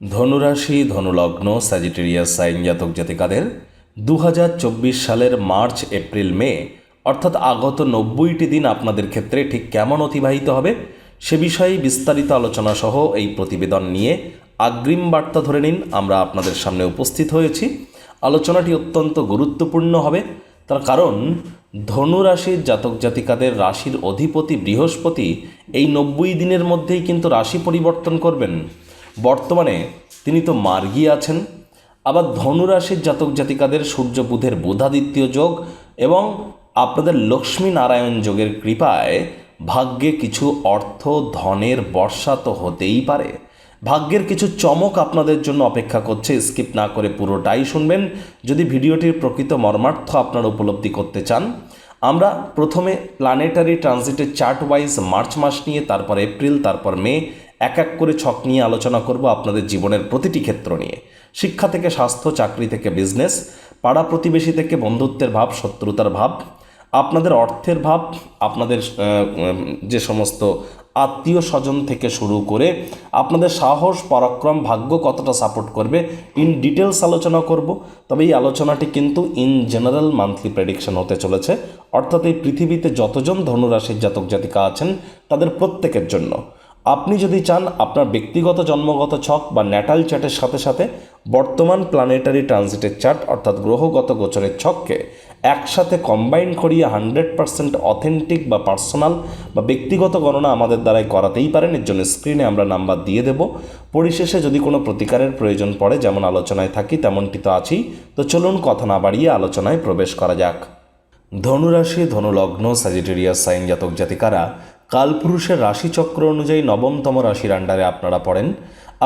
ধনুরাশি, ধনুলগ্ন Sagittarius sign জাতক জাতিকাদের দু হাজার চব্বিশ সালের মার্চ, এপ্রিল, মে, অর্থাৎ আগত নব্বইটি দিন আপনাদের ক্ষেত্রে ঠিক কেমন অতিবাহিত হবে সে বিষয়ে বিস্তারিত আলোচনা সহ এই প্রতিবেদন নিয়ে আগ্রিম বার্তা ধরে নিন। আমরা আপনাদের সামনে উপস্থিত হয়েছি। আলোচনাটি অত্যন্ত গুরুত্বপূর্ণ হবে। তার কারণ, ধনুরাশির জাতক জাতিকাদের রাশির অধিপতি বৃহস্পতি এই নব্বই দিনের মধ্যেই কিন্তু রাশি পরিবর্তন করবেন। বর্তমানে তিনি তো মার্গী আছেন। আবার ধনুরাশির জাতক জাতিকাদের সূর্য বুধের বুধাদিত্য যোগ এবং আপনাদের লক্ষ্মী নারায়ণ যোগের কৃপায় ভাগ্যে কিছু অর্থ ধনের বর্ষা তো হতেই পারে। ভাগ্যের কিছু চমক আপনাদের জন্য অপেক্ষা করছে। স্কিপ না করে পুরোটাই শুনবেন। যদি ভিডিওটির প্রকৃত মর্মার্থ আপনারা উপলব্ধি করতে চান, আমরা প্রথমে প্ল্যানেটারি ট্রানজিটের চার্ট ওয়াইজ মার্চ মাস নিয়ে, তারপর এপ্রিল তারপর মে এক এক করে ছক নিয়ে আলোচনা করব আপনাদের জীবনের প্রতিটি ক্ষেত্র নিয়ে। শিক্ষা থেকে স্বাস্থ্য, চাকরি থেকে বিজনেস পাড়া প্রতিবেশী থেকে বন্ধুত্বের ভাব, শত্রুতার ভাব, আপনাদের অর্থের ভাব, আপনাদের যে সমস্ত আত্মীয় স্বজন থেকে শুরু করে আপনাদের সাহস, পরাক্রম, ভাগ্য কতটা সাপোর্ট করবে ইন ডিটেলস আলোচনা করব। তবে এই আলোচনাটি কিন্তু ইন জেনারেল মান্থলি প্রেডিকশন হতে চলেছে। অর্থাৎ এই পৃথিবীতে যতজন ধনুরাশির জাতক জাতিকা আছেন, তাদের প্রত্যেকের জন্য। আপনি যদি চান আপনার ব্যক্তিগত জন্মগত ছক বা ন্যাটাল চার্টের সাথে সাথে বর্তমান প্ল্যানেটারি ট্রানজিটের চার্ট অর্থাৎ গ্রহগত গোচরের ছককে একসাথে কম্বাইন করিয়ে হান্ড্রেড পার্সেন্ট অথেন্টিক বা পার্সোনাল বা ব্যক্তিগত গণনা আমাদের দ্বারাই করাতেই পারেন, এর জন্য স্ক্রিনে আমরা নাম্বার দিয়ে দেব। পরিশেষে যদি কোনো প্রতিকারের প্রয়োজন পড়ে, যেমন আলোচনায় থাকি, তেমনটি তো আছেই। তো চলুন কথা না বাড়িয়ে আলোচনায় প্রবেশ করা যাক। ধনুরাশি, ধনুলগ্ন স্যাজিটেরিয়াস সাইন জাতক জাতিকারা কালপুরুষের রাশিচক্র অনুযায়ী নবমতম রাশির আন্ডারে আপনারা পড়েন।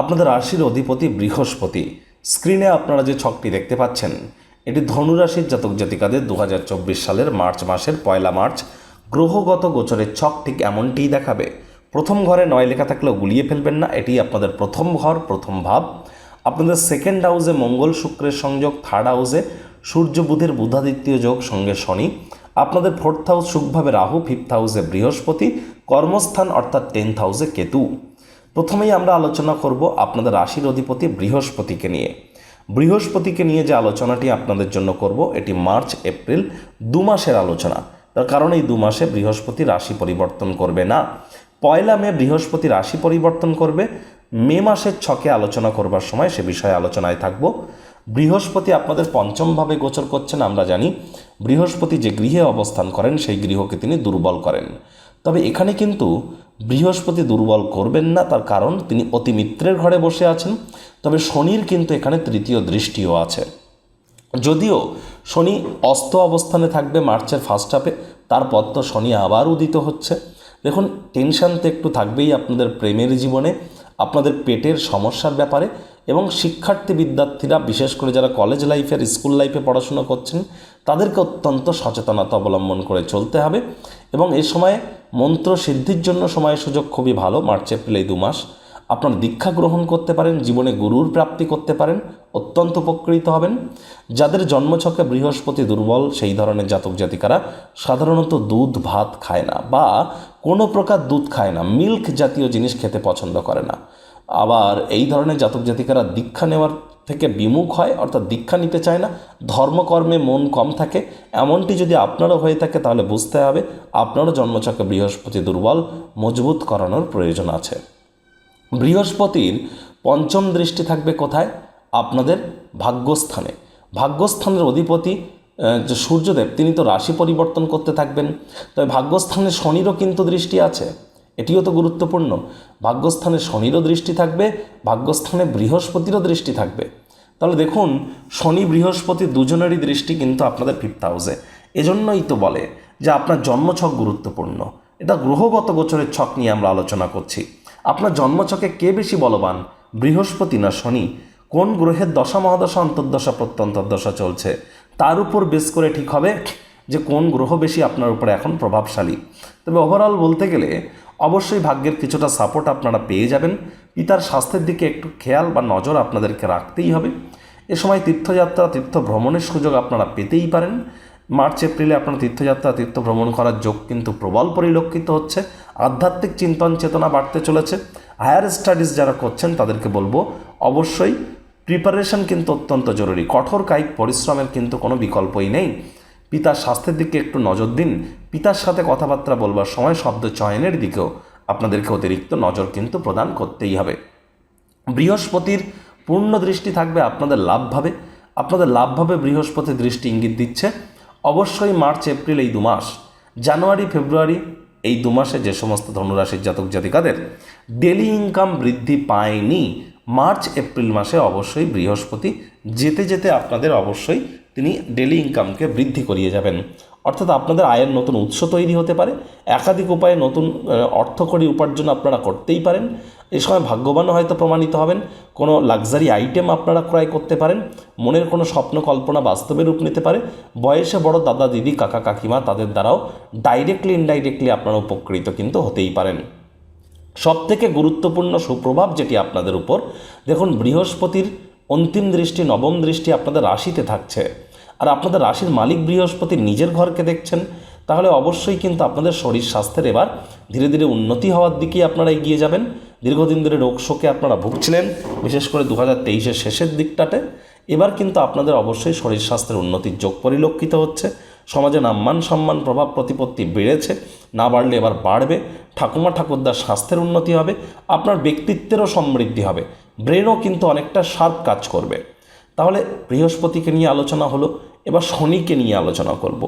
আপনাদের রাশির অধিপতি বৃহস্পতি। স্ক্রিনে আপনারা যে ছকটি দেখতে পাচ্ছেন, এটি ধনুরাশির জাতক জাতিকাদের দু হাজার চব্বিশ সালের মার্চ মাসের পয়লা মার্চ। গ্রহগত গোচরের ছক ঠিক এমনটিই দেখাবে। প্রথম ঘরে নয় লেখা থাকলেও গুলিয়ে ফেলবেন না এটি আপনাদের প্রথম ঘর, প্রথম ভাব। আপনাদের সেকেন্ড হাউসে মঙ্গল শুক্রের সংযোগ থার্ড হাউসে সূর্য বুধের বুধাদিত্য যোগ, সঙ্গে শনি। আপনাদের ফোর্থ হাউস সুখভাবে রাহু ফিফথ হাউসে বৃহস্পতি। কর্মস্থান অর্থাৎ টেন্থ হাউসে কেতু। প্রথমেই আমরা আলোচনা করব আপনাদের রাশির অধিপতি বৃহস্পতিকে নিয়ে। বৃহস্পতিকে নিয়ে যে আলোচনাটি আপনাদের জন্য করব, এটি মার্চ, এপ্রিল, দু মাসের আলোচনা। তার কারণ এই দু মাসে বৃহস্পতি রাশি পরিবর্তন করবে না। পয়লা মে বৃহস্পতি রাশি পরিবর্তন করবে। মে মাসের ছকে আলোচনা করবার সময় সে বিষয়ে আলোচনায় থাকব। বৃহস্পতি আপনাদের পঞ্চমভাবে গোচর করছেন, আমরা জানি। বৃহস্পতি যে গৃহে অবস্থান করেন, সেই গৃহকে তিনি দুর্বল করেন। তবে এখানে কিন্তু বৃহস্পতি দুর্বল করবেন না, তার কারণ তিনি অতিমিত্রের ঘরে বসে আছেন। তবে শনির কিন্তু এখানে তৃতীয় দৃষ্টিও আছে। যদিও শনি অস্ত অবস্থানে থাকবে মার্চের ফার্স্ট হাফে তারপর তো শনি আবার উদিত হচ্ছে। দেখুন টেনশান তো একটু থাকবেই আপনাদের প্রেমের জীবনে, আপনাদের পেটের সমস্যার ব্যাপারে, এবং শিক্ষার্থী বিদ্যার্থীরা, বিশেষ করে যারা কলেজ লাইফের স্কুল লাইফে পড়াশোনা করছেন, তাদেরকে অত্যন্ত সচেতনতা অবলম্বন করে চলতে হবে। এবং এই সময়ে মন্ত্র সিদ্ধির জন্য সময় সুযোগ খুবই ভালো, মার্চ, এপ্রিল এই দু মাস। আপনার দীক্ষা গ্রহণ করতে পারেন, জীবনে গুরুর প্রাপ্তি করতে পারেন, অত্যন্ত উপকৃত হবেন। যাদের জন্মছকে বৃহস্পতি দুর্বল, সেই ধরনের জাতক জাতিকারা সাধারণত দুধ, ভাত খায় না বা কোনো প্রকার দুধ খায় না, মিল্ক জাতীয় জিনিস খেতে পছন্দ করে না। আবার এই ধরনের জাতক জাতিকারা দীক্ষা নেওয়ার থেকে বিমুখ হয়, অর্থাৎ দীক্ষা নিতে চায় না, ধর্মকর্মে মন কম থাকে। এমনটি যদি আপনারও হয়ে থাকে, তাহলে বুঝতে হবে আপনারও জন্মছকে বৃহস্পতি দুর্বল, মজবুত করানোর প্রয়োজন আছে। বৃহস্পতির পঞ্চম দৃষ্টি থাকবে কোথায়? আপনাদের ভাগ্যস্থানে। ভাগ্যস্থানের অধিপতি যে সূর্যদেব, তিনি তো রাশি পরিবর্তন করতে থাকবেন। তবে ভাগ্যস্থানে শনিরও কিন্তু দৃষ্টি আছে। এটিও তো গুরুত্বপূর্ণ। ভাগ্যস্থানে শনিরও দৃষ্টি থাকবে, ভাগ্যস্থানে বৃহস্পতিরও দৃষ্টি থাকবে। তাহলে দেখুন, শনি, বৃহস্পতি দুজনেরই দৃষ্টি কিন্তু আপনাদের ফিফথ হাউসে এজন্যই তো বলে যে আপনার জন্মছক গুরুত্বপূর্ণ। এটা গ্রহগত গোচরের ছক নিয়ে আমরা আলোচনা করছি। আপনার জন্মছকে কে বেশি বলবান, বৃহস্পতি না শনি? কোন গ্রহের দশা, মহাদশা, অন্তর্দশা, প্রত্যন্তর্দশা চলছে? তার উপর বেস করে ঠিক হবে যে কোন গ্রহ বেশি আপনার উপরে এখন প্রভাবশালী। তবে ওভারঅল বলতে গেলে অবশ্যই ভাগ্যের কিছুটা সাপোর্ট আপনারা পেয়ে যাবেন। পিতার স্বাস্থ্যের দিকে একটু খেয়াল বা নজর আপনাদেরকে রাখতেই হবে। এ সময় তীর্থযাত্রা, তীর্থ ভ্রমণের সুযোগ আপনারা পেতেই পারেন। মার্চ, এপ্রিলে আপনার তীর্থযাত্রা, তীর্থ ভ্রমণ করার যোগ কিন্তু প্রবল পরিলক্ষিত হচ্ছে। আধ্যাত্মিক চিন্তন চেতনা বাড়তে চলেছে। হায়ার স্টাডিজ যারা করছেন তাদেরকে বলব, অবশ্যই প্রিপারেশন কিন্তু অত্যন্ত জরুরি। কঠোর কায়িক পরিশ্রমের কিন্তু কোনো বিকল্পই নেই। পিতার স্বাস্থ্যের দিকে একটু নজর দিন। পিতার সাথে কথাবার্তা বলবার সময় শব্দ চয়নের দিকেও আপনাদেরকে অতিরিক্ত নজর কিন্তু প্রদান করতেই হবে। বৃহস্পতির পূর্ণ দৃষ্টি থাকবে আপনাদের লাভভাবে আপনাদের লাভভাবে বৃহস্পতির দৃষ্টি ইঙ্গিত দিচ্ছে। অবশ্যই মার্চ, এপ্রিল এই দু মাস জানুয়ারি, ফেব্রুয়ারি এই দু মাসে যে সমস্ত ধনুরাশির জাতক জাতিকাদের ডেলি ইনকাম বৃদ্ধি পায়নি, মার্চ, এপ্রিল মাসে অবশ্যই বৃহস্পতি যেতে যেতে আপনাদের অবশ্যই তিনি ডেলি ইনকামকে বৃদ্ধি করিয়ে যাবেন। অর্থাৎ আপনাদের আয়ের নতুন উৎস তৈরি হতে পারে। একাধিক উপায়ে নতুন অর্থকরী উপার্জন আপনারা করতেই পারেন। এ সময় ভাগ্যবান হয়তো প্রমাণিত হবেন। কোনো লাক্সারি আইটেম আপনারা ক্রয় করতে পারেন। মনের কোনো স্বপ্ন কল্পনা বাস্তবে রূপ নিতে পারে। বয়সে বড় দাদা, দিদি, কাকা, কাকিমা তাদের দ্বারাও ডাইরেক্টলি ইনডাইরেক্টলি আপনারা উপকৃত কিন্তু হতেই পারেন। সব থেকে গুরুত্বপূর্ণ সুপ্রভাব যেটি আপনাদের উপর, দেখুন বৃহস্পতির অন্তিম দৃষ্টি, নবম দৃষ্টি আপনাদের রাশিতে থাকছে। আর আপনাদের রাশির মালিক বৃহস্পতি নিজের ঘরকে দেখছেন, তাহলে অবশ্যই কিন্তু আপনাদের শরীর স্বাস্থ্যের এবার ধীরে ধীরে উন্নতি হওয়ার দিকেই আপনারা এগিয়ে যাবেন। দীর্ঘদিন ধরে রোগ শোকে আপনারা ভুগছিলেন, বিশেষ করে দু হাজার তেইশের শেষের দিকটাতে। এবার কিন্তু আপনাদের অবশ্যই শরীর স্বাস্থ্যের উন্নতির যোগ পরিলক্ষিত হচ্ছে। সমাজে নাম্মান সম্মান, প্রভাব, প্রতিপত্তি বেড়েছে, না বাড়লে এবার বাড়বে। ঠাকুমা ঠাকুরদার স্বাস্থ্যের উন্নতি হবে, আপনার ব্যক্তিত্বেরও সমৃদ্ধি হবে। ব্রেনও কিন্তু অনেকটা শার্প কাজ করবে। তাহলে বৃহস্পতিকে নিয়ে আলোচনা হলো, এবার শনিকে নিয়ে আলোচনা করব।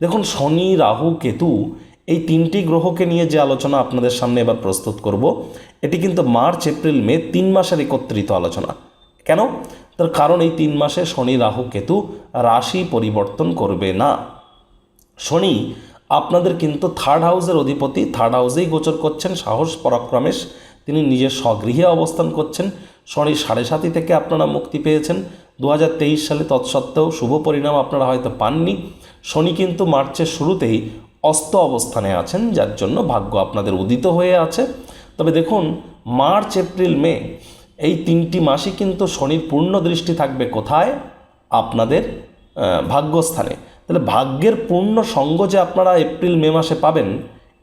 দেখুন, শনি, রাহু, কেতু এই তিনটি গ্রহকে নিয়ে যে আলোচনা আপনাদের সামনে এবার প্রস্তুত করব, এটি কিন্তু মার্চ, এপ্রিল, মে তিন মাসের একত্রিত আলোচনা। কেন? তার কারণ এই তিন মাসে শনি, রাহু, কেতু রাশি পরিবর্তন করবে না। শনি আপনাদের কিন্তু থার্ড হাউসের অধিপতি থার্ড হাউসেই গোচর করছেন, সাহস, পরাক্রমেশ, তিনি নিজের স্বগৃহে অবস্থান করছেন শনি সাড়ে সাতি থেকে আপনারা মুক্তি পেয়েছেন। দু হাজার তেইশ সালে তৎসত্ত্বেও শুভ পরিণাম আপনারা হয়তো পাননি। শনি কিন্তু মার্চের শুরুতেই অস্ত অবস্থানে আছেন, যার জন্য ভাগ্য আপনাদের উদিত হয়ে আছে। তবে দেখুন, মার্চ, এপ্রিল, মে, এই তিনটি মাসই কিন্তু শনির পূর্ণ দৃষ্টি থাকবে কোথায়? আপনাদের ভাগ্যস্থানে। তাহলে ভাগ্যের পূর্ণ সঙ্গ যে আপনারা এপ্রিল, মে মাসে পাবেন,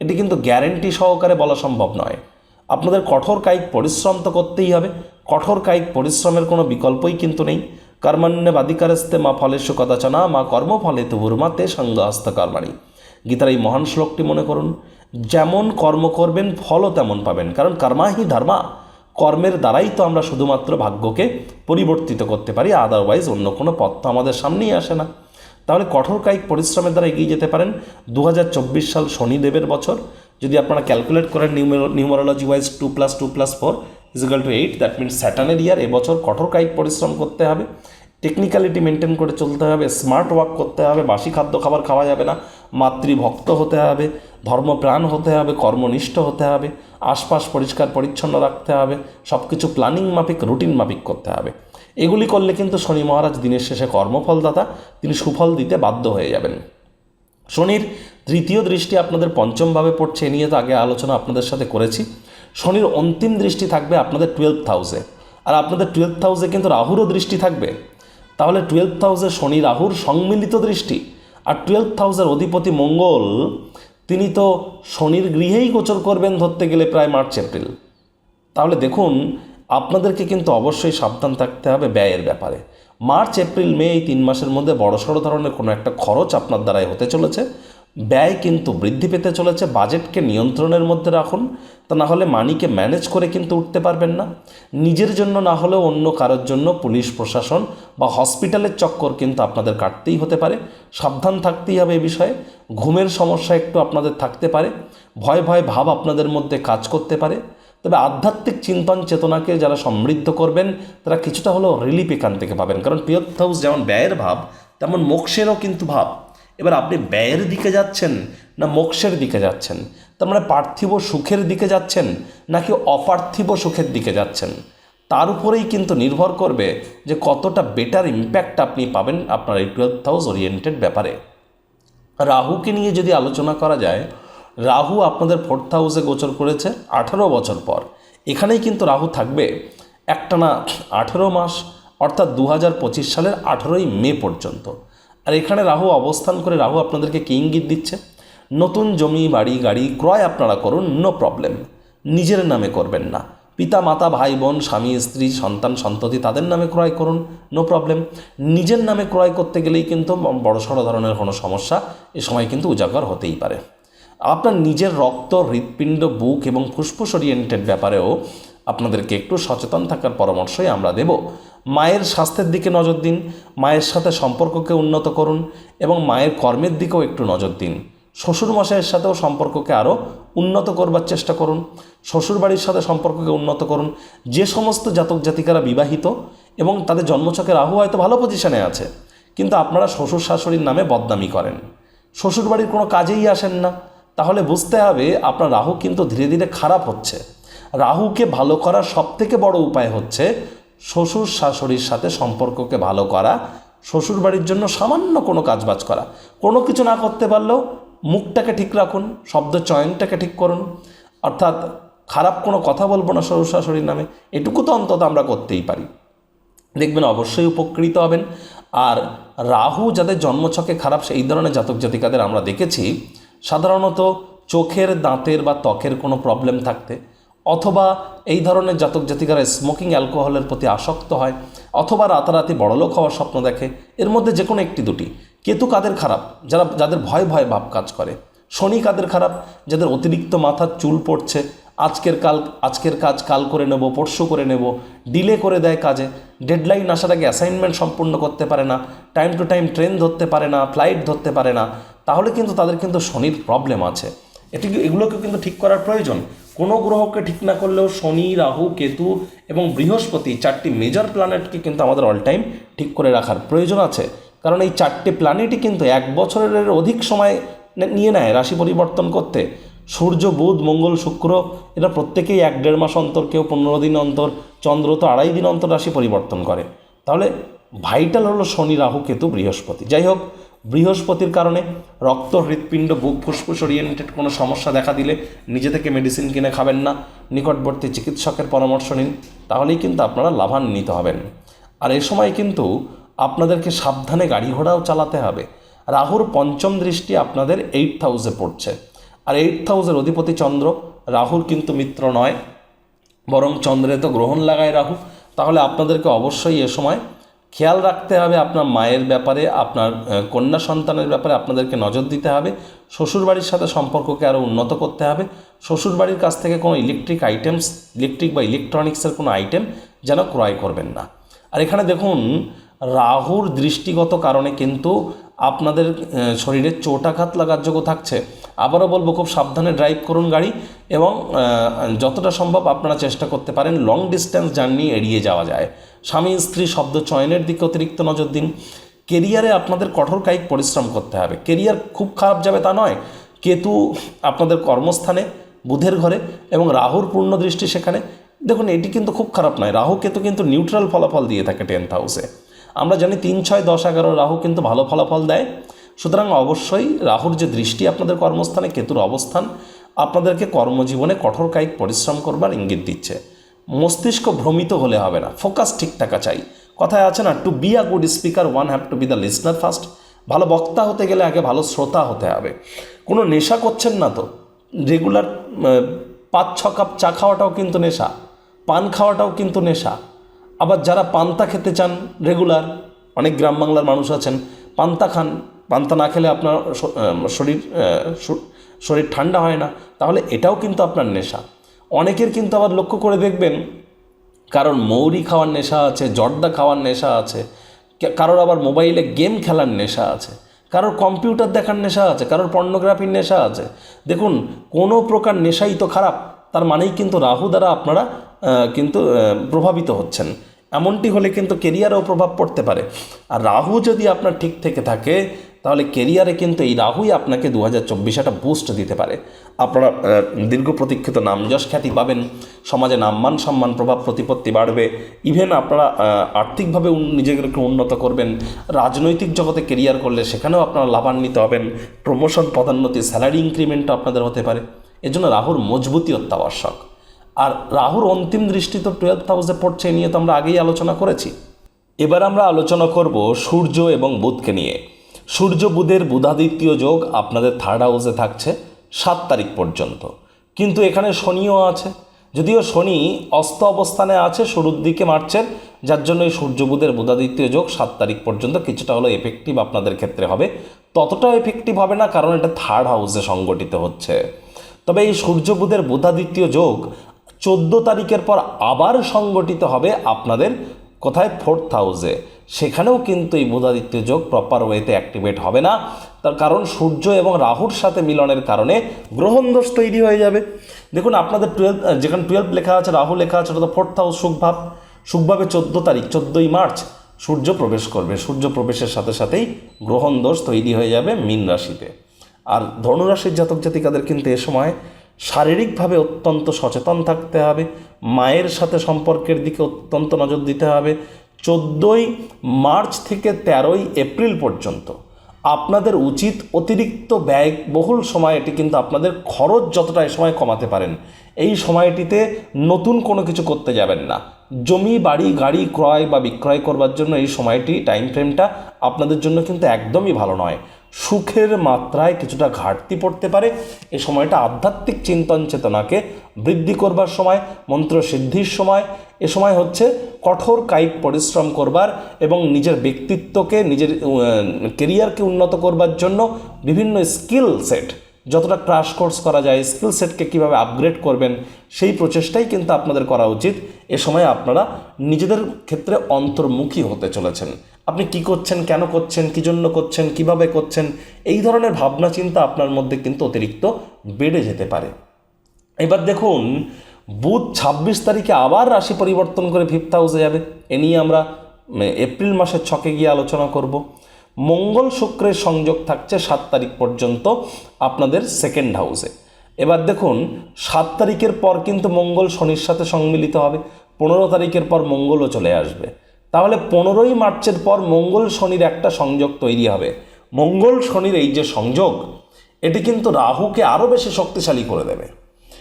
এটি কিন্তু গ্যারেন্টি সহকারে বলা সম্ভব নয়। আপনাদের কঠোর কায়িক পরিশ্রম তো করতেই হবে। কঠোর কায়িক পরিশ্রমের কোনো বিকল্পই কিন্তু নেই। কর্মান্যে বাদিকারস্তে মা ফলেশু কদাচনা, মা কর্মফলে তুবুর্মাতে সঙ্গ হস্তকর্মাণী গীতার এই মহান শ্লোকটি মনে করুন, যেমন কর্ম করবেন, ফলও তেমন পাবেন। কারণ কর্মাহি ধর্মা। কর্মের দ্বারাই তো আমরা শুধুমাত্র ভাগ্যকে পরিবর্তিত করতে পারি আদারওয়াইজ অন্য কোনো পথ তো আমাদের সামনেই আসে না। তাহলে কঠোর কায়িক পরিশ্রমের দ্বারা এগিয়ে যেতে পারেন দু হাজার চব্বিশ সাল শনিদেবের বছর। যদি আপনারা ক্যালকুলেট করেন numero numerology wise two plus two plus four equal two eight that means স্যাটানের year এবছর কঠোর কায়িক পরিশ্রম করতে হবে টেকনিক্যালিটি মেনটেন করে চলতে হবে স্মার্ট ওয়ার্ক করতে হবে বাসি খাদ্য খাবার খাওয়া যাবে না মাতৃভক্ত হতে হবে ধর্মপ্রাণ হতে হবে কর্মনিষ্ঠ হতে হবে আশপাশ পরিষ্কার পরিচ্ছন্ন রাখতে হবে সব কিছু প্ল্যানিং মাফিক রুটিন মাফিক করতে হবে এগুলি করলে কিন্তু শনি মহারাজ দিনের শেষে কর্মফলদাতা তিনি সুফল দিতে বাধ্য হয়ে যাবেন শনির তৃতীয় দৃষ্টি আপনাদের পঞ্চমভাবে পড়ছে এ নিয়ে তো আগে আলোচনা আপনাদের সাথে করেছি শনির অন্তিম দৃষ্টি থাকবে আপনাদের টুয়েলভ হাউসে আর আপনাদের টুয়েলভ হাউসে কিন্তু রাহুরও দৃষ্টি থাকবে। তাহলে টুয়েলভ হাউসে শনি রাহুর সংমিলিত দৃষ্টি। আর টুয়েলভ হাউসের অধিপতি মঙ্গল, তিনি তো শনির গৃহেই গোচর করবেন ধরতে গেলে প্রায় মার্চ, এপ্রিল। তাহলে দেখুন, আপনাদেরকে কিন্তু অবশ্যই সাবধান থাকতে হবে ব্যয়ের ব্যাপারে। মার্চ, এপ্রিল, মে এই তিন মাসের মধ্যে বড়সড় ধরনের কোনো একটা খরচ আপনার দ্বারাই হতে চলেছে। ব্যয় কিন্তু বৃদ্ধি পেতে চলেছে। বাজেটকে নিয়ন্ত্রণের মধ্যে রাখুন। তা না হলে মানিকে ম্যানেজ করে কিন্তু উঠতে পারবেন না। নিজের জন্য না হলেও অন্য কারোর জন্য পুলিশ, প্রশাসন বা হসপিটালের চক্কর কিন্তু আপনাদের কাটতেই হতে পারে। সাবধান থাকতেই হবে এ বিষয়ে। ঘুমের সমস্যা একটু আপনাদের থাকতে পারে। ভয় ভয় ভাব আপনাদের মধ্যে কাজ করতে পারে। তবে আধ্যাত্মিক চিন্তন চেতনাকে যারা সমৃদ্ধ করবেন, তারা কিছুটা হলেও রিলিফ এখান থেকে পাবেন। কারণ টুয়েলথ হাউস যেমন ব্যয়ের ভাব, তেমন মোক্ষেরও কিন্তু ভাব। এবার আপনি ব্যয়ের দিকে যাচ্ছেন না মোক্ষের দিকে যাচ্ছেন? তার মানে পার্থিব সুখের দিকে যাচ্ছেন নাকি অপার্থিব সুখের দিকে যাচ্ছেন? তার উপরেই কিন্তু নির্ভর করবে যে কতটা বেটার ইম্প্যাক্ট আপনি পাবেন আপনার এই টুয়েলথ হাউস ওরিয়েন্টেড ব্যাপারে। রাহুকে নিয়ে যদি আলোচনা করা যায়, রাহু আপনাদের ফোর্থ হাউসে গোচর করেছে আঠারো বছর পর। এখানেই কিন্তু রাহু থাকবে একটানা আঠেরো মাস, অর্থাৎ দু হাজার পঁচিশ সালের আঠেরোই মে পর্যন্ত। আর এখানে রাহু অবস্থান করে রাহু আপনাদেরকে কি ইঙ্গিত দিচ্ছে? নতুন জমি, বাড়ি, গাড়ি ক্রয় আপনারা করুন নো প্রবলেম নিজের নামে করবেন না। পিতা, মাতা, ভাই, বোন, স্বামী, স্ত্রী, সন্তান, সন্ততি তাদের নামে ক্রয় করুন নো প্রবলেম নিজের নামে ক্রয় করতে গেলেই কিন্তু বড় সড়ো ধরনের কোনো সমস্যা এ সময় কিন্তু উজাগর হতেই পারে। আপনার নিজের রক্ত, হৃৎপিণ্ড, বুক এবং ফুসফুস ওরিয়েন্টেড ব্যাপারেও আপনাদেরকে একটু সচেতন থাকার পরামর্শই আমরা দেব। মায়ের স্বাস্থ্যের দিকে নজর দিন, মায়ের সাথে সম্পর্ককে উন্নত করুন এবং মায়ের কর্মের দিকেও একটু নজর দিন। শ্বশুরমশাইয়ের সাথেও সম্পর্ককে আরও উন্নত করবার চেষ্টা করুন। শ্বশুরবাড়ির সাথে সম্পর্ককে উন্নত করুন। যে সমস্ত জাতক জাতিকারা বিবাহিত এবং তাদের জন্মছকে রাহু হয়তো ভালো পজিশনে আছে, কিন্তু আপনারা শ্বশুর শাশুড়ির নামে বদনামি করেন। শ্বশুরবাড়ির কোনো কাজেই আসেন না। তাহলে বুঝতে হবে আপনার রাহু কিন্তু ধীরে ধীরে খারাপ হচ্ছে। রাহুকে ভালো করার সবথেকে বড় উপায় হচ্ছে শ্বশুর শাশুড়ির সাথে সম্পর্ককে ভালো করা, শ্বশুরবাড়ির জন্য সামান্য কোনো কাজবাজ করা। কোনো কিছু না করতে পারলেও মুখটাকে ঠিক রাখুন, শব্দ চয়নটাকে ঠিক করুন। অর্থাৎ খারাপ কোনো কথা বলব না শ্বশুর শাশুড়ির নামে, এটুকু তো অন্তত আমরা করতেই পারি। দেখবেন অবশ্যই উপকৃত হবেন। আর রাহু যাদের জন্মছকে খারাপ, সেই ধরনের জাতক জাতিকাদের আমরা দেখেছি। সাধারণত চোখের দাঁতের বা ত্বকের কোনো প্রবলেম থাকতে অথবা এই ধরনের জাতক জাতিকারা স্মোকিং অ্যালকোহলের প্রতি আসক্ত হয়, অথবা রাতারাতি বড়লোক হওয়ার স্বপ্ন দেখে, এর মধ্যে যে কোনো একটি দুটি। কেতু কাদের খারাপ? যারা, যাদের ভয় ভয় ভাব কাজ করে। শনি কাদের খারাপ? যাদের অতিরিক্ত মাথার চুল পড়ছে, আজকের কাল, আজকের কাজ কাল করে নেব, পরশু করে নেব ডিলে করে দেয় কাজে ডেডলাইন আসার আগে অ্যাসাইনমেন্ট সম্পূর্ণ করতে পারে না টাইম টু টাইম ট্রেন ধরতে পারে না ফ্লাইট ধরতে পারে না, তাহলে কিন্তু তাদের কিন্তু শনির প্রবলেম আছে। এটি এগুলোকে কিন্তু ঠিক করার প্রয়োজন? কোনো গ্রহকে ঠিক না করলেও শনি, রাহু, কেতু এবং বৃহস্পতি চারটি মেজর প্ল্যানেটকে কিন্তু আমাদের অল টাইম ঠিক করে রাখার প্রয়োজন আছে। কারণ এই চারটে প্ল্যানেটই কিন্তু এক বছরের অধিক সময় নিয়ে নেয় রাশি পরিবর্তন করতে। সূর্য, বুধ, মঙ্গল, শুক্র এরা প্রত্যেকেই এক দেড় মাস অন্তর, কেউ পনেরো দিন অন্তর, চন্দ্র তো আড়াই দিন অন্তর রাশি পরিবর্তন করে। তাহলে ভাইটাল হলো শনি, রাহু, কেতু, বৃহস্পতি। যাই হোক বৃহস্পতির কারণে রক্ত, হৃৎপিণ্ড, বুক ফুসফুস ওরিয়েন্টেড কোনো সমস্যা দেখা দিলে নিজে থেকে মেডিসিন কিনে খাবেন না। নিকটবর্তী চিকিৎসকের পরামর্শ নিন, তাহলেই কিন্তু আপনারা লাভান্বিত হবেন। আর এই সময় কিন্তু আপনাদেরকে সাবধানে গাড়ি ঘোড়াও চালাতে হবে। রাহুর পঞ্চম দৃষ্টি আপনাদের এইট হাউসে পড়ছে। আর এইট হাউসের অধিপতি চন্দ্র, রাহুর কিন্তু মিত্র নয়, বরং চন্দ্রে তো গ্রহণ লাগায় রাহু। তাহলে আপনাদেরকে অবশ্যই এ সময় খেয়াল রাখতে হবে আপনার মায়ের ব্যাপারে, আপনার কন্যা সন্তানের ব্যাপারে আপনাদেরকে নজর দিতে হবে। শ্বশুরবাড়ির সাথে সম্পর্ককে আরও উন্নত করতে হবে। শ্বশুরবাড়ির কাছ থেকে কোনো ইলেকট্রিক আইটেমস ইলেকট্রিক বা ইলেকট্রনিক্সের কোনো আইটেম যেন ক্রয় করবেন না। আর এখানে দেখুন, রাহুর দৃষ্টিগত কারণে কিন্তু আপনাদের শরীরে চোটাঘাত লাগার যোগ্য থাকছে। আবারও বলব খুব সাবধানে ড্রাইভ করুন গাড়ি এবং যতটা সম্ভব আপনারা চেষ্টা করতে পারেন লং ডিস্টেন্স জার্নি এড়িয়ে যাওয়া যায়। স্বামী, স্ত্রী, শব্দ চয়নের দিকে অতিরিক্ত নজর দিন। কেরিয়ারে আপনাদের কঠোর কায়িক পরিশ্রম করতে হবে। কেরিয়ার খুব খারাপ যাবে তা নয়। কেতু আপনাদের কর্মস্থানে, বুধের ঘরে এবং রাহুর পূর্ণ দৃষ্টি সেখানে। দেখুন, এটি কিন্তু খুব খারাপ নয়। রাহু, কেতু কিন্তু নিউট্রাল ফলাফল দিয়ে থাকে টেন্থ হাউসে আমরা জানি তিন, ছয়, দশ, এগারো রাহু কিন্তু ভালো ফলাফল দেয়। সুতরাং অবশ্যই রাহুর যে দৃষ্টি আপনাদের কর্মস্থানে, কেতুর অবস্থান, আপনাদেরকে কর্মজীবনে কঠোর কায়িক পরিশ্রম করবার ইঙ্গিত দিচ্ছে। মস্তিষ্ক ভ্রমিত হলে হবে না ফোকাস ঠিক থাকা চাই। কথায় আছে না to be a good speaker one have to be the listener first ভালো বক্তা হতে গেলে আগে ভালো শ্রোতা হতে হবে। কোনো নেশা করছেন না তো? রেগুলার পাঁচ, ছ কাপ চা খাওয়াটাও কিন্তু নেশা, পান খাওয়াটাও কিন্তু নেশা। আবার যারা পান্তা খেতে চান রেগুলার অনেক গ্রাম বাংলার মানুষ আছেন, পান্তা খান পান্তা না খেলে আপনার শরীর শরীর ঠান্ডা হয় না, তাহলে এটাও কিন্তু আপনার নেশা। অনেকের কিন্তু আবার লক্ষ্য করে দেখবেন, কারোর মৌরি খাওয়ার নেশা আছে, জর্দা খাওয়ার নেশা আছে কারোর আবার মোবাইলে গেম খেলার নেশা আছে, কারোর কম্পিউটার দেখার নেশা আছে, কারোর পর্নোগ্রাফির নেশা আছে। দেখুন, কোনো প্রকার নেশাই তো খারাপ, তার মানেই কিন্তু রাহু দ্বারা আপনারা কিন্তু প্রভাবিত হচ্ছেন। এমনটি হলে কিন্তু কেরিয়ারেও প্রভাব পড়তে পারে। আর রাহু যদি আপনার ঠিক থেকে থাকে তাহলে কেরিয়ারে কিন্তু এই রাহুই আপনাকে দু হাজার চব্বিশে একটা বুস্ট দিতে পারে। আপনারা দীর্ঘ প্রতীক্ষিত নাম যশ খ্যাতি পাবেন, সমাজে নামমান, সম্মান, প্রভাব, প্রতিপত্তি বাড়বে ইভেন আপনারা আর্থিকভাবে নিজেদেরকে উন্নত করবেন, রাজনৈতিক জগতে কেরিয়ার করলে সেখানেও আপনারা লাভান্বিত হবেন প্রমোশন পদোন্নতি স্যালারি ইনক্রিমেন্টও আপনাদের হতে পারে। এজন্য রাহুর মজবুতি অত্যাবশ্যক। আর রাহুর অন্তিম দৃষ্টি তো টুয়েলভ হাউসে পড়ছে নিয়ে তো আমরা আগেই আলোচনা করেছি। এবার আমরা আলোচনা করব সূর্য এবং বুধকে নিয়ে। সূর্য বুধের বুধাদিত্য যোগ আপনাদের থার্ড হাউসে থাকছে সাত তারিখ পর্যন্ত। কিন্তু এখানে শনিও আছে। যদিও শনি অস্ত অবস্থানে আছে, শুরুর দিকে মার্চের যার জন্য এই সূর্য বুধের বুধাদিত্য যোগ সাত তারিখ পর্যন্ত কিছুটা হলো এফেক্টিভ আপনাদের ক্ষেত্রে হবে। ততটাও এফেক্টিভ হবে না, কারণ এটা থার্ড হাউসে সংগঠিত হচ্ছে। তবে এই সূর্য বুধের বুধাদিত্য যোগ চোদ্দ তারিখের পর আবার সংগঠিত হবে আপনাদের কোথায়? ফোর্থ হাউসে সেখানেও কিন্তু এই বুধাদিত্য যোগ প্রপার ওয়েতে অ্যাক্টিভেট হবে না। তার কারণ সূর্য এবং রাহুর সাথে মিলনের কারণে গ্রহণ দোষ তৈরি হয়ে যাবে। দেখুন, আপনাদের টুয়েলভ যেখানে টুয়েলভ লেখা আছে, রাহু লেখা আছে, ওটা তো ফোর্থ হাউস সুখভাব সুখভাবে চোদ্দ তারিখ, চোদ্দোই মার্চ সূর্য প্রবেশ করবে। সূর্য প্রবেশের সাথে সাথেই গ্রহণ দোষ তৈরি হয়ে যাবে মীন রাশিতে। আর ধনুরাশির জাতক জাতিকাদের কিন্তু এ সময় শারীরিকভাবে অত্যন্ত সচেতন থাকতে হবে, মায়ের সাথে সম্পর্কের দিকে অত্যন্ত নজর দিতে হবে। চোদ্দোই মার্চ থেকে তেরোই এপ্রিল পর্যন্ত আপনাদের উচিত অতিরিক্ত ব্যয় বহুল সময় এটি কিন্তু আপনাদের খরচ যতটা এই সময় কমাতে পারেন। এই সময়টিতে নতুন কোনো কিছু করতে যাবেন না। জমি, বাড়ি, গাড়ি ক্রয় বা বিক্রয় করবার জন্য এই সময়টি টাইম ফ্রেমটা আপনাদের জন্য কিন্তু একদমই ভালো নয়। সুখের মাত্রায় কিছুটা ঘাটতি পড়তে পারে। এ সময়টা আধ্যাত্মিক চিন্তন চেতনাকে বৃদ্ধি করবার সময়, মন্ত্র সিদ্ধির সময়। এ সময় হচ্ছে কঠোর কায়িক পরিশ্রম করবার এবং নিজের ব্যক্তিত্বকে, নিজের কেরিয়ারকে উন্নত করবার জন্য বিভিন্ন স্কিল সেট যতটা ক্রাশ কোর্স করা যায় স্কিল সেটকে কীভাবে আপগ্রেড করবেন, সেই প্রচেষ্টাই কিন্তু আপনাদের করা উচিত। এ সময় আপনারা নিজেদের ক্ষেত্রে অন্তর্মুখী হতে চলেছেন। আপনি কি করছেন, কেন করছেন, কী জন্য করছেন, কীভাবে করছেন, এই ধরনের ভাবনা চিন্তা আপনার মধ্যে কিন্তু অতিরিক্ত বেড়ে যেতে পারে। এবার দেখুন, বুধ ছাব্বিশ তারিখে আবার রাশি পরিবর্তন করে ফিফথ হাউসে যাবে। এ নিয়ে আমরা এপ্রিল মাসের ছকে গিয়ে আলোচনা করব। মঙ্গল শুক্রের সংযোগ থাকছে সাত তারিখ পর্যন্ত আপনাদের সেকেন্ড হাউসে এবার দেখুন, সাত তারিখের পর কিন্তু মঙ্গল শনির সাথে সম্মিলিত হবে। পনেরো তারিখের পর মঙ্গলও চলে আসবে। তাহলে পনেরোই মার্চের পর মঙ্গল শনির একটা সংযোগ তৈরি হবে। মঙ্গল শনির এই যে সংযোগ, এটি কিন্তু রাহুকে আরও বেশি শক্তিশালী করে দেবে।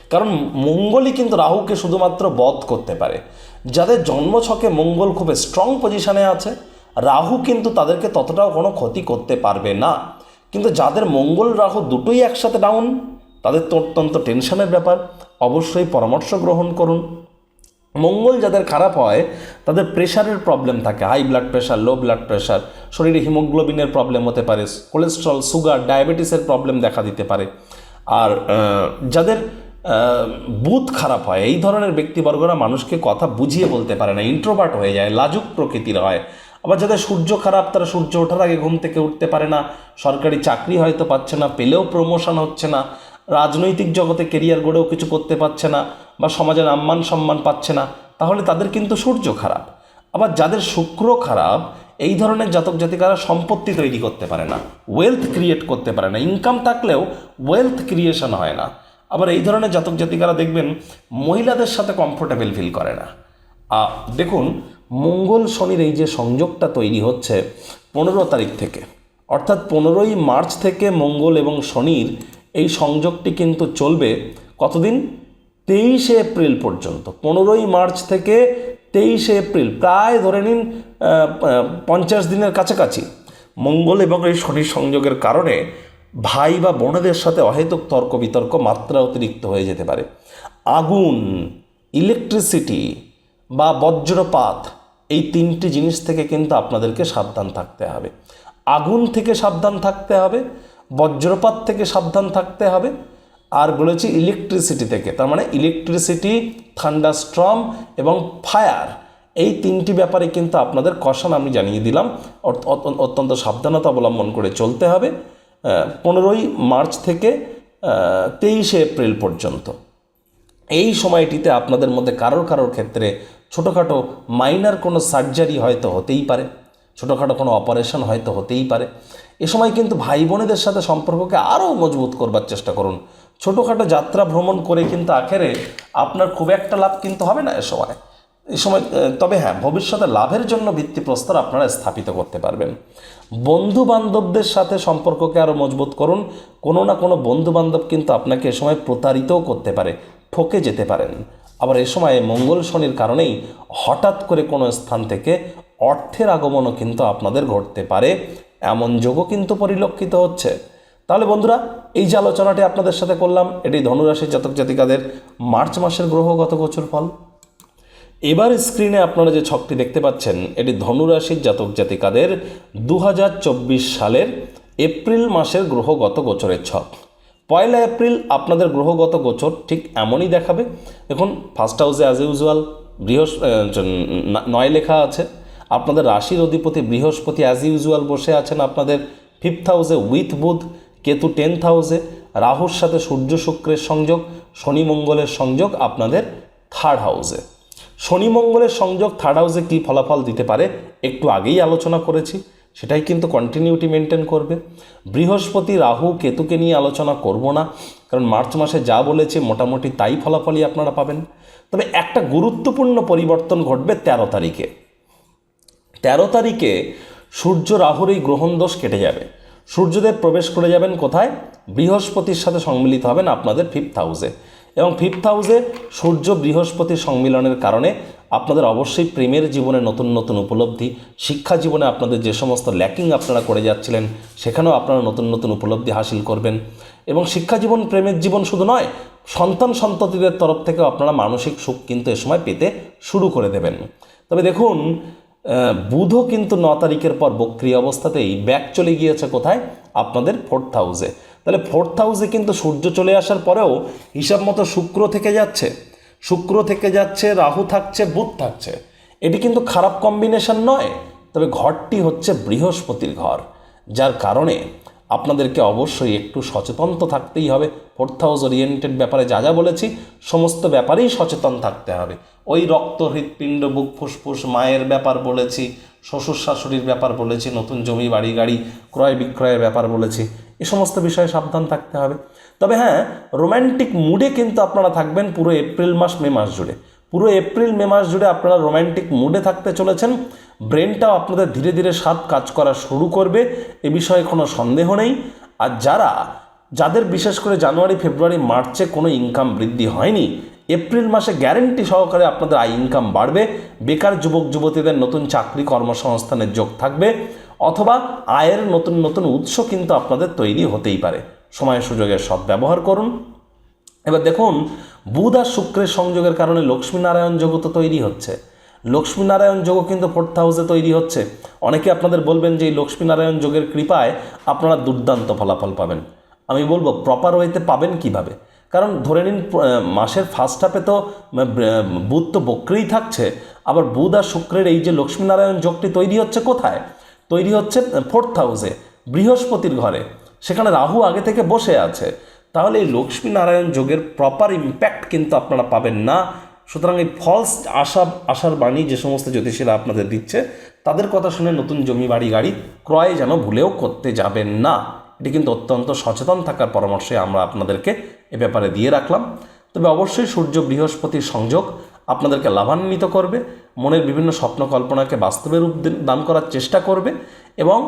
কারণ মঙ্গলই কিন্তু রাহুকে শুধুমাত্র বধ করতে পারে। যাদের জন্মছকে মঙ্গল খুব স্ট্রং পজিশনে আছে, রাহু কিন্তু তাদেরকে ততটাও কোনো ক্ষতি করতে পারবে না। কিন্তু যাদের মঙ্গল রাহু দুটোই একসাথে ডাউন তাদের তো অত্যন্ত টেনশনের ব্যাপার। অবশ্যই পরামর্শ গ্রহণ করুন। মঙ্গল যাদের খারাপ হয়, তাদের প্রেশারের প্রবলেম থাকে। High blood pressure low blood pressure শরীরে হিমোগ্লোবিনের প্রবলেম হতে পারে কোলেস্ট্রল সুগার ডায়াবেটিসের প্রবলেম দেখা দিতে পারে। আর যাদের বুথ খারাপ হয়, এই ধরনের ব্যক্তিবর্গরা মানুষকে কথা বুঝিয়ে বলতে পারে না ইন্ট্রোভার্ট হয়ে যায়, লাজুক প্রকৃতির হয়। আবার যাদের সূর্য খারাপ, তারা সূর্য ওঠার আগে ঘুম থেকে উঠতে পারে না, সরকারি চাকরি হয়তো পাচ্ছে না, পেলেও প্রমোশন হচ্ছে না, রাজনৈতিক জগতে কেরিয়ার গড়েও কিছু করতে পারছে না বা সমাজের সম্মান সম্মান পাচ্ছে না, তাহলে তাদের কিন্তু সূর্য খারাপ। আবার যাদের শুক্র খারাপ, এই ধরনের জাতক জাতিকারা সম্পত্তি তৈরি করতে পারে না ওয়েলথ ক্রিয়েট করতে পারে না ইনকাম থাকলেও ওয়েলথ ক্রিয়েশন হয় না। আবার এই ধরনের জাতক জাতিকারা দেখবেন মহিলাদের সাথে কমফোর্টেবল ফিল করে না। দেখুন, মঙ্গল শনির এই যে সংযোগটা তৈরি হচ্ছে পনেরো তারিখ থেকে, অর্থাৎ পনেরোই মার্চ থেকে মঙ্গল এবং শনির এই সংযোগটি কিন্তু চলবে কতদিন? তেইশে এপ্রিল পর্যন্ত, পনেরোই মার্চ থেকে তেইশে এপ্রিল, প্রায় ধরে নিন পঞ্চাশ দিনের কাছাকাছি। মঙ্গল এবং এই শনির সংযোগের কারণে ভাই বা বোনেদের সাথে অহেতুক তর্ক বিতর্ক মাত্রা অতিরিক্ত হয়ে যেতে পারে। আগুন ইলেকট্রিসিটি বা বজ্রপাত, এই তিনটি জিনিস থেকে কিন্তু আপনাদেরকে সাবধান থাকতে হবে। আগুন থেকে সাবধান থাকতে হবে, বজ্রপাত থেকে সাবধান থাকতে হবে আর বলেছি ইলেকট্রিসিটি থেকে। তার মানে ইলেকট্রিসিটি থান্ডারস্ট্রম এবং ফায়ার এই তিনটি ব্যাপারে কিন্তু আপনাদের কষান আমি জানিয়ে দিলাম। অত- অত- অত্যন্ত সাবধানতা অবলম্বন করে চলতে হবে পনেরোই মার্চ থেকে তেইশে এপ্রিল পর্যন্ত। এই সময়টিতে আপনাদের মধ্যে কারোর কারোর ক্ষেত্রে ছোটোখাটো মাইনার কোনো সার্জারি হয়তো হতেই পারে, ছোটোখাটো কোনো অপারেশন হয়তো হতেই পারে। এ সময় কিন্তু ভাই বোনেদের সাথে সম্পর্ককে আরও মজবুত করবার চেষ্টা করুন। ছোটোখাটো যাত্রা ভ্রমণ করে কিন্তু আখেরে আপনার খুব একটা লাভ কিন্তু হবে না এ সময়। এই সময় তবে হ্যাঁ ভবিষ্যতে লাভের জন্য ভিত্তি ভিত্তিপ্রস্তর আপনারা স্থাপিত করতে পারবেন। বন্ধু বান্ধবদের সাথে সম্পর্ককে আরও মজবুত করুন। কোনো না কোনো বন্ধু বান্ধব কিন্তু আপনাকে এ সময় প্রতারিতও করতে পারে, ঠকে যেতে পারেন। আবার এ সময় মঙ্গল শনির কারণেই হঠাৎ করে কোনো স্থান থেকে অর্থের আগমনও কিন্তু আপনাদের ঘটতে পারে। এমন যোগও কিন্তু পরিলক্ষিত হচ্ছে। তাহলে বন্ধুরা, এই যে আলোচনাটি আপনাদের সাথে করলাম, এটি ধনুরাশির জাতক জাতিকাদের মার্চ মাসের গ্রহগত গোচর ফল। এবার স্ক্রিনে আপনারা যে ছকটি দেখতে পাচ্ছেন, এটি ধনুরাশির জাতক জাতিকাদের দু হাজার চব্বিশ সালের এপ্রিল মাসের গ্রহগত গোচরের ছক। পয়লা এপ্রিল আপনাদের গ্রহগত গোচর ঠিক এমনই দেখাবে। দেখুন ফার্স্ট হাউসে অ্যাজ ইউজুয়াল বৃহস্প ন- নয় লেখা আছে। আপনাদের রাশির অধিপতি বৃহস্পতি অ্যাজ ইউজুয়াল বসে আছেন আপনাদের। ফিফথ হাউসে উইথ বুধ কেতু টেন্থ হাউসে রাহুর সাথে সূর্য শুক্রের সংযোগ, শনি মঙ্গলের সংযোগ আপনাদের থার্ড হাউসে শনি মঙ্গলের সংযোগ থার্ড হাউসে কী ফলাফল দিতে পারে একটু আগেই আলোচনা করেছি, সেটাই কিন্তু কন্টিনিউটি মেনটেন করবে। বৃহস্পতি, রাহু, কেতুকে নিয়ে আলোচনা করব না, কারণ মার্চ মাসে যা বলেছে মোটামুটি তাই ফলাফলই আপনারা পাবেন। তবে একটা গুরুত্বপূর্ণ পরিবর্তন ঘটবে তেরো তারিখে। তেরো তারিখে সূর্য, রাহুর এই গ্রহণ দোষ কেটে যাবে। সূর্যদেব প্রবেশ করে যাবেন কোথায়? বৃহস্পতির সাথে সম্মিলিত হবেন আপনাদের ফিফথ হাউসে এবং ফিফথ হাউসে সূর্য বৃহস্পতির সম্মিলনের কারণে আপনাদের অবশ্যই প্রেমের জীবনে নতুন নতুন উপলব্ধি, শিক্ষা জীবনে আপনাদের যে সমস্ত ল্যাকিং আপনারা করে যাচ্ছিলেন, সেখানেও আপনারা নতুন নতুন উপলব্ধি হাসিল করবেন। এবং শিক্ষা জীবন প্রেমের জীবন শুধু নয়, সন্তান সন্ততিদের তরফ থেকেও আপনারা মানসিক সুখ কিন্তু এ সময় পেতে শুরু করে দেবেন। তবে দেখুন বুধও কিন্তু ন তারিখের পর বক্রিয় অবস্থাতেই ব্যাক চলে গিয়েছে কোথায়? আপনাদের ফোর্থ হাউসে। তাহলে ফোর্থ হাউসে কিন্তু সূর্য চলে আসার পরেও হিসাব মতো শুক্র থেকে যাচ্ছে। শুক্র থেকে যাচ্ছে, রাহু থাকছে, বুধ থাকছে। এটি কিন্তু খারাপ কম্বিনেশন নয়, তবে ঘরটি হচ্ছে বৃহস্পতির ঘর, যার কারণে আপনাদেরকে অবশ্যই একটু সচেতন তো থাকতেই হবে। ফোর্থ হাউস ওরিয়েন্টেড ব্যাপারে যা যা বলেছি, সমস্ত ব্যাপারেই সচেতন থাকতে হবে। ওই রক্ত, হৃৎপিণ্ড, বুক ফুসফুস, মায়ের ব্যাপার বলেছি, শ্বশুর শাশুড়ির ব্যাপার বলেছি, নতুন জমি, বাড়ি, গাড়ি, ক্রয় বিক্রয়ের ব্যাপার বলেছি, এ সমস্ত বিষয়ে সাবধান থাকতে হবে। তবে হ্যাঁ রোম্যান্টিক মুডে কিন্তু আপনারা থাকবেন পুরো এপ্রিল মাস, মে মাস জুড়ে। পুরো এপ্রিল মে মাস জুড়ে আপনারা রোম্যান্টিক মুডে থাকতে চলেছেন। ব্রেনটাও আপনাদের ধীরে ধীরে সাত কাজ করা শুরু করবে, এ বিষয়ে কোনো সন্দেহ নেই। আর যারা, যাদের বিশেষ করে জানুয়ারি ফেব্রুয়ারি মার্চে কোনো ইনকাম বৃদ্ধি হয়নি এপ্রিল মাসে গ্যারেন্টি সহকারে আপনাদের আয় ইনকাম বাড়বে। বেকার যুবক, যুবতীদের নতুন চাকরি কর্মসংস্থানের যোগ থাকবে, অথবা আয়ের নতুন নতুন উৎস কিন্তু আপনাদের তৈরি হতেই পারে। সময় সুযোগের সব ব্যবহার করুন। এবার দেখুন, বুধ আর শুক্রের সংযোগের কারণে লক্ষ্মীনারায়ণ যোগ তো তৈরি হচ্ছে। লক্ষ্মীনারায়ণ যোগও কিন্তু ফোর্থ হাউসে তৈরি হচ্ছে। অনেকে আপনাদের বলবেন যে এই লক্ষ্মীনারায়ণ যোগের কৃপায় আপনারা দুর্দান্ত ফলাফল পাবেন। আমি বলব প্রপার ওয়েতে পাবেন কীভাবে? কারণ ধরে নিন মাসের ফার্স্ট হাফে তো বুধ তো বক্রেই থাকছে। আবার বুধ আর শুক্রের এই যে লক্ষ্মীনারায়ণ যোগটি তৈরি হচ্ছে কোথায়? তৈরি হচ্ছে ফোর্থ হাউসে বৃহস্পতির ঘরে। সেখানে রাহু আগে থেকে বসে আছে। তাহলে এই লক্ষ্মীনারায়ণ যোগের প্রপার ইম্প্যাক্ট কিন্তু আপনারা পাবেন না। সুতরাং এই ফলস আশা, আশার বাণী যে সমস্ত জ্যোতিষীরা আপনাদের দিচ্ছে, তাদের কথা শুনে নতুন জমি বাড়ি গাড়ি ক্রয় যেন ভুলেও করতে যাবেন না। এটি কিন্তু অত্যন্ত সচেতন থাকার পরামর্শে আমরা আপনাদেরকে এ ব্যাপারে দিয়ে রাখলাম। তবে অবশ্যই সূর্য বৃহস্পতির সংযোগ আপনাদেরকে লাভান্বিত করবে, মনের বিভিন্ন স্বপ্ন কল্পনাকে বাস্তবে রূপ দান করার চেষ্টা করবে এবং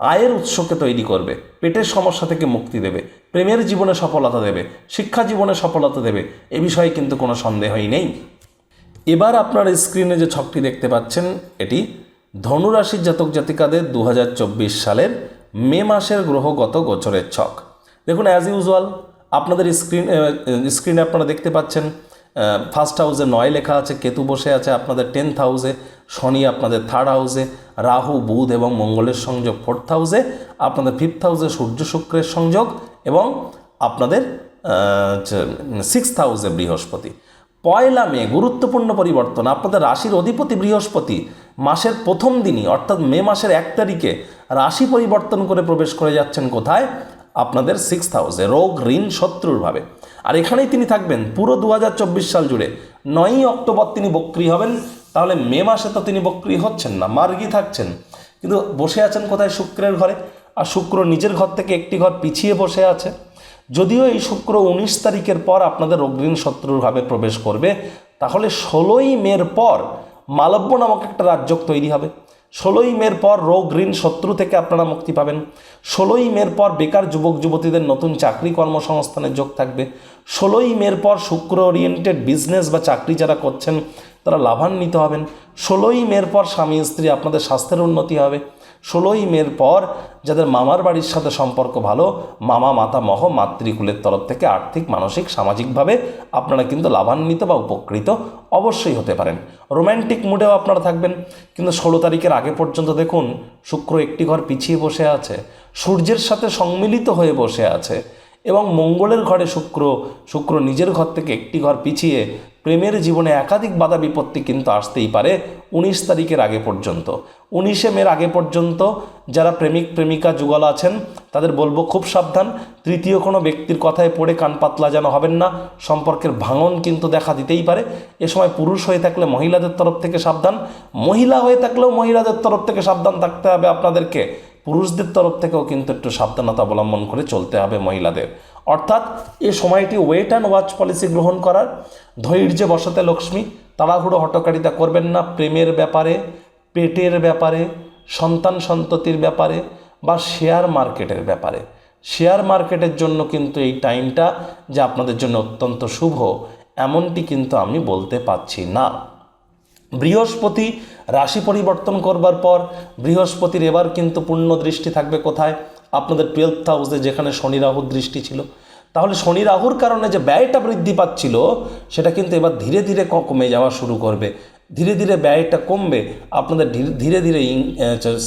আয়ের উৎসকে তৈরি করবে, পেটের সমস্যা থেকে মুক্তি দেবে, প্রেমের জীবনে সফলতা দেবে, শিক্ষা জীবনে সফলতা দেবে, এ বিষয়ে কিন্তু কোনো সন্দেহই নেই। এবার আপনার স্ক্রিনে যে ছকটি দেখতে পাচ্ছেন, এটি ধনুরাশির জাতক জাতিকাদের দু হাজার চব্বিশ সালের মে মাসের গ্রহগত গোচরের ছক। দেখুন অ্যাজ ইউজুয়াল আপনাদের স্ক্রিন স্ক্রিনে আপনারা দেখতে পাচ্ছেন ফার্স্ট হাউসে নয় লেখা আছে, কেতু বসে আছে আপনাদের টেন্থ হাউসে শনি আপনাদের থার্ড হাউসে রাহু, বুধ এবং মঙ্গলের সংযোগ ফোর্থ হাউসে আপনাদের ফিফথ হাউসে সূর্য শুক্রের সংযোগ এবং আপনাদের সিক্সথ হাউসে বৃহস্পতি। পয়লা মে, গুরুত্বপূর্ণ পরিবর্তন, আপনাদের রাশির অধিপতি বৃহস্পতি, মাসের প্রথম দিনই, অর্থাৎ মে মাসের এক তারিখে, রাশি পরিবর্তন করে প্রবেশ করে যাচ্ছেন কোথায়? আপনাদের সিক্সথ হাউসে রোগ, ঋণ, শত্রুর ভাবে। আর এখানেই তিনি থাকবেন, পুরো দু হাজার চব্বিশ সাল জুড়ে। নয়ই অক্টোবর তিনি বক্রি হবেন, তাহলে মে মাসে তো তিনি বক্রি হচ্ছেন না, মার্গি থাকছেন। কিন্তু বসে আছেন কোথায়? শুক্রের ঘরে। আর শুক্র নিজের ঘর থেকে একটি ঘর পিছিয়ে বসে আছে। যদিও এই শুক্র উনিশ তারিখের পর আপনাদের অগ্রিম শত্রুর ভাবে প্রবেশ করবে, তাহলে ষোলোই মের পর মালব্য নামক একটা রাজ্য তৈরি হবে। ষোলোই মের পর রোগ ঋণ শত্রু থেকে আপনারা মুক্তি পাবেন। ষোলোই মের পর বেকার যুবক, যুবতীদের নতুন চাকরি কর্মসংস্থানের যোগ থাকবে। ষোলোই মের পর শুক্র ওরিয়েন্টেড বিজনেস বা চাকরি যারা করছেন, তারা লাভান্বিত হবেন। ষোলোই মের পর স্বামী, স্ত্রী আপনাদের স্বাস্থ্যের উন্নতি হবে। ষোলোই মের পর যাদের মামার বাড়ির সাথে সম্পর্ক ভালো, মামা, মাতা, মহ, মাতৃকুলের তরফ থেকে আর্থিক, মানসিক, সামাজিকভাবে আপনারা কিন্তু লাভান্বিত বা উপকৃত অবশ্যই হতে পারেন। রোম্যান্টিক মুডেও আপনারা থাকবেন। কিন্তু ষোলো তারিখের আগে পর্যন্ত দেখুন, শুক্র একটি ঘর পিছিয়ে বসে আছে, সূর্যের সাথে সম্মিলিত হয়ে বসে আছে। এবং মঙ্গলের ঘরে শুক্র শুক্র নিজের ঘর থেকে একটি ঘর পিছিয়ে প্রেমের জীবনে একাধিক বাধা বিপত্তি কিন্তু আসতেই পারে উনিশ তারিখের আগে পর্যন্ত। উনিশে মের আগে পর্যন্ত যারা প্রেমিক, প্রেমিকা যুগল আছেন, তাদের বলব খুব সাবধান। তৃতীয় কোনো ব্যক্তির কথায় পড়ে কান পাতলা যেন হবেন না। সম্পর্কের ভাঙন কিন্তু দেখা দিতেই পারে। এ সময় পুরুষ হয়ে থাকলে মহিলাদের তরফ থেকে সাবধান। মহিলা হয়ে থাকলেও মহিলাদের তরফ থেকে সাবধান থাকতে হবে আপনাদেরকে। পুরুষদের তরফ থেকেও কিন্তু একটু সাবধানতা অবলম্বন করে চলতে হবে মহিলাদের। অর্থাৎ এই সময়টি ওয়েট অ্যান্ড ওয়াচ পলিসি গ্রহণ করার, ধৈর্যে বসাতে লক্ষ্মী, তাড়াহুড়ো হটকারিতা করবেন না, প্রেমের ব্যাপারে, পেটের ব্যাপারে, সন্তান সন্ততির ব্যাপারে বা শেয়ার মার্কেটের ব্যাপারে। শেয়ার মার্কেটের জন্য কিন্তু এই টাইমটা যে আপনাদের জন্য অত্যন্ত শুভ, এমনটি কিন্তু আমি বলতে পারছি না। বৃহস্পতি রাশি পরিবর্তন করবার পর বৃহস্পতির এবার কিন্তু পূর্ণ দৃষ্টি থাকবে কোথায়? আপনাদের টুয়েলথ হাউসে যেখানে শনি রাহুর দৃষ্টি ছিল। তাহলে শনি রাহুর কারণে যে ব্যয়টা বৃদ্ধি পাচ্ছিল, সেটা কিন্তু এবার ধীরে ধীরে কমে যাওয়া শুরু করবে। ধীরে ধীরে ব্যয়টা কমবে, আপনাদের ধীরে ধীরে ধীরে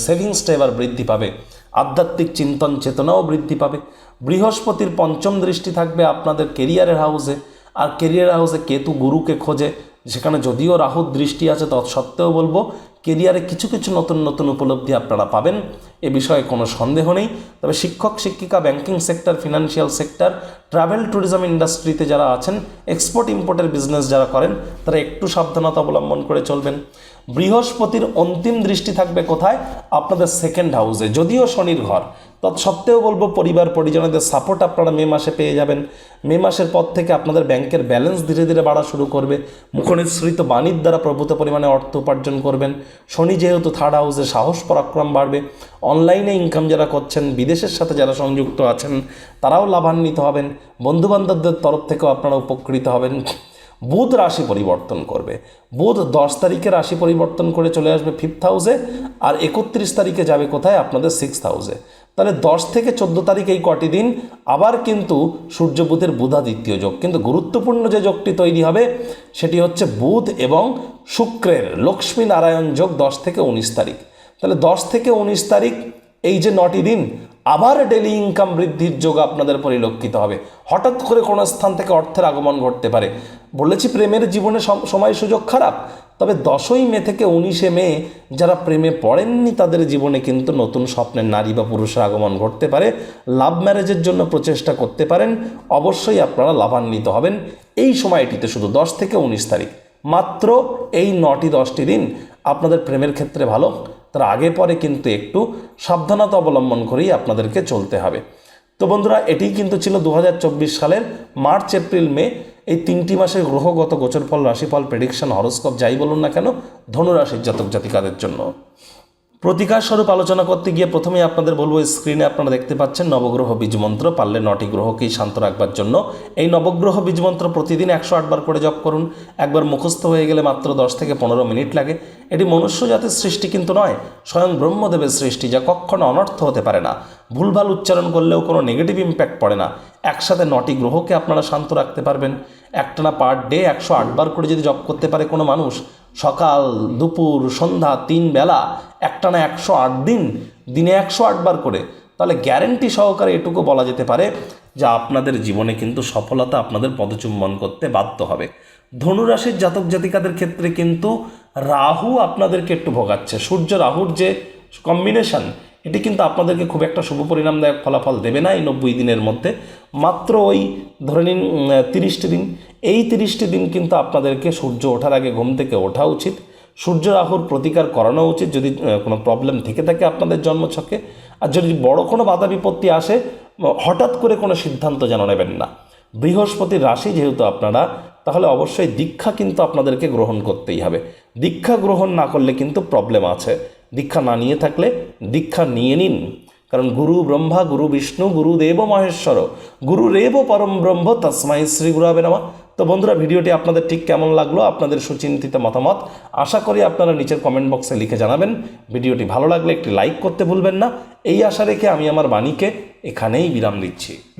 সেভিংসটা এবার বৃদ্ধি পাবে। আধ্যাত্মিক চিন্তন চেতনাও বৃদ্ধি পাবে। বৃহস্পতির পঞ্চম দৃষ্টি থাকবে আপনাদের কেরিয়ারের হাউসে আর কেরিয়ার হাউসে কেতু গুরুকে খোঁজে। সেখানে যদিও রাহুর দৃষ্টি আছে, তৎসত্ত্বেও বলব, কেরিয়ারে কিছু কিছু নতুন নতুন উপলব্ধি আপনারা পাবেন। এ বিষয়ে কোনো সন্দেহ নেই। তবে শিক্ষক, শিক্ষিকা banking sector financial sector travel tourism ইন্ডাস্ট্রিতে যারা আছেন এক্সপোর্ট ইম্পোর্টের বিজনেস যারা করেন, তারা একটু সাবধানতা অবলম্বন করে চলবেন। বৃহস্পতির অন্তিম দৃষ্টি থাকবে কোথায়? আপনাদের সেকেন্ড হাউসে যদিও শনির ঘর। তৎসত্ত্বেও বলব পরিবার পরিজনদের সাপোর্ট আপনারা মে মাসে পেয়ে যাবেন। মে মাসের পর থেকে আপনাদের ব্যাংকের ব্যালেন্স ধীরে ধীরে বাড়া শুরু করবে। মুখনিসৃত বাণীর দ্বারা প্রভূত পরিমাণে অর্থ উপার্জন করবেন। শনি যেহেতু থার্ড হাউসে সাহস, পরাক্রম বাড়বে। অনলাইনে ইনকাম যারা করছেন, বিদেশের সাথে যারা সংযুক্ত আছেন, তারাও লাভান্বিত হবেন। বন্ধুবান্ধবদের তরফ থেকেও আপনারা উপকৃত হবেন। বুধ রাশি পরিবর্তন করবে। বুধ দশ তারিখে রাশি পরিবর্তন করে চলে আসবে ফিফথ হাউসে আর একত্রিশ তারিখে যাবে কোথায়? আপনাদের সিক্সথ হাউসে তাহলে দশ থেকে চোদ্দ তারিখ এই কটি দিন, আবার কিন্তু সূর্য বুধের বুধাদিত্য যোগ। কিন্তু গুরুত্বপূর্ণ যে যোগটি তৈরি হবে, সেটি হচ্ছে বুধ এবং শুক্রের লক্ষ্মী নারায়ণ যোগ দশ থেকে উনিশ তারিখ। তাহলে দশ থেকে উনিশ তারিখ এই যে নটি দিন আবার ডেলি ইনকাম বৃদ্ধির যোগ আপনাদের পরিলক্ষিত হবে। হঠাৎ করে কোনো স্থান থেকে অর্থের আগমন ঘটতে পারে। বলেছি, প্রেমের জীবনে সময় সুযোগ খারাপ। তবে দশই মে থেকে উনিশে মে যারা প্রেমে পড়েননি, তাদের জীবনে কিন্তু নতুন স্বপ্নের নারী বা পুরুষের আগমন ঘটতে পারে। লাভ ম্যারেজের জন্য প্রচেষ্টা করতে পারেন। অবশ্যই আপনারা লাভান্বিত হবেন। এই সময়টিতে শুধু দশ থেকে উনিশ তারিখ। মাত্র এই নটি দশটি দিন আপনাদের প্রেমের ক্ষেত্রে ভালো। তার আগে পরে কিন্তু একটু সাবধানতা অবলম্বন করেই আপনাদেরকে চলতে হবে। তো বন্ধুরা, এটি কিন্তু ছিল দু হাজার চব্বিশ সালের মার্চ, এপ্রিল, মে, এই তিনটি মাসের গ্রহগত গোচরফল, রাশিফল প্রেডিকশন হরস্কোপ যাই বলুন না কেন, ধনুরাশির জাতক জাতিকাদের জন্য। প্রতিকার স্বরূপ আলোচনা করতে গিয়ে প্রথমেই আপনাদের বলব স্ক্রিনে আপনারা দেখতে পাচ্ছেন নবগ্রহ বীজমন্ত্র পারলে নটি গ্রহকেই শান্ত রাখবার জন্য। এই নবগ্রহ বীজমন্ত্র প্রতিদিন একশো আটবার করে জপ করুন। একবার মুখস্থ হয়ে গেলে মাত্র দশ থেকে পনেরো মিনিট লাগে। এটি মনুষ্য জাতির সৃষ্টি কিন্তু নয়, স্বয়ং ব্রহ্মদেবের সৃষ্টি, যা কখনো অনর্থ হতে পারে না। ভুলভাল উচ্চারণ করলেও কোনো নেগেটিভ ইম্প্যাক্ট পড়ে না। একসাথে নটি গ্রহকে আপনারা শান্ত রাখতে পারবেন। একটানা পার ডে একশো আটবার করে যদি জপ করতে পারে কোনো মানুষ, সকাল, দুপুর, সন্ধ্যা, তিন বেলা, একটানা একশো আট দিন, দিনে একশো আটবার করে, তাহলে গ্যারেন্টি সহকারে এটুকু বলা যেতে পারে যে আপনাদের জীবনে কিন্তু সফলতা আপনাদের পদচুম্বন করতে বাধ্য হবে। ধনুরাশির জাতক জাতিকাদের ক্ষেত্রে কিন্তু রাহু আপনাদেরকে একটু ভোগাচ্ছে। সূর্য রাহুর যে কম্বিনেশন এটি কিন্তু আপনাদেরকে খুব একটা শুভ পরিণামদায়ক ফলাফল দেবে না এই নব্বই দিনের মধ্যে। মাত্র ওই ধরে নিন তিরিশটি দিন। এই তিরিশটি দিন কিন্তু আপনাদেরকে সূর্য ওঠার আগে ঘুম থেকে ওঠা উচিত। সূর্য রাহুর প্রতিকার করানো উচিত যদি কোনো প্রবলেম থেকে থাকে আপনাদের জন্মছকে। আর যদি বড় কোনো বাধা বিপত্তি আসে, হঠাৎ করে কোনো সিদ্ধান্ত যেন নেবেন না। বৃহস্পতির রাশি যেহেতু আপনারা, তাহলে অবশ্যই দীক্ষা কিন্তু আপনাদেরকে গ্রহণ করতেই হবে। দীক্ষা গ্রহণ না করলে কিন্তু প্রবলেম আছে। দীক্ষা না নিয়ে থাকলে দীক্ষা নিয়ে নিন। কারণ গুরু ব্রহ্মা, গুরু বিষ্ণু, গুরু দেব, মহেশ্বর। গুরু রেব, পরম ব্রহ্ম তস্মাই শ্রী গুরাবে নামা। তো বন্ধুরা, ভিডিওটি আপনাদের ঠিক কেমন লাগল, আপনাদের সুচিন্তিত মতামত, আশা করি আপনারা নিচের কমেন্ট বক্সে লিখে জানাবেন। ভিডিওটি ভালো লাগলে একটি লাইক করতে ভুলবেন না। এই আশা রেখে আমি আমার বাণীকে এখানেই বিরাম দিচ্ছি।